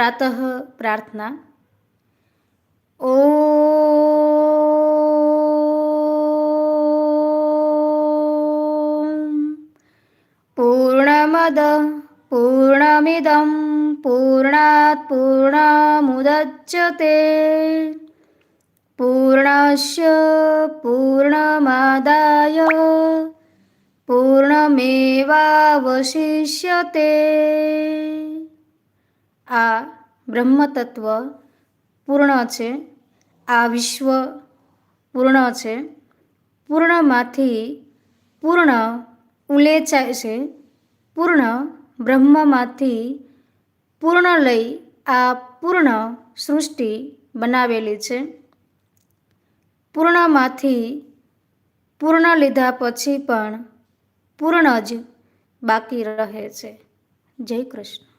प्रातः प्रार्थना। ओ पूर्णमद पूर्णमिदं पूर्णात् पूर्णमुदच्यते। पूर्णस्य पूर्णमादाय पूर्णमेवावशिष्यते। આ બ્રહ્મતત્વ પૂર્ણ છે. આ વિશ્વ પૂર્ણ છે. પૂર્ણમાંથી પૂર્ણ ઉલેચાય છે. પૂર્ણ બ્રહ્મમાંથી પૂર્ણ લઈ આ પૂર્ણ સૃષ્ટિ બનાવેલી છે. પૂર્ણમાંથી પૂર્ણ લીધા પછી પણ પૂર્ણ જ બાકી રહે છે. જય કૃષ્ણ.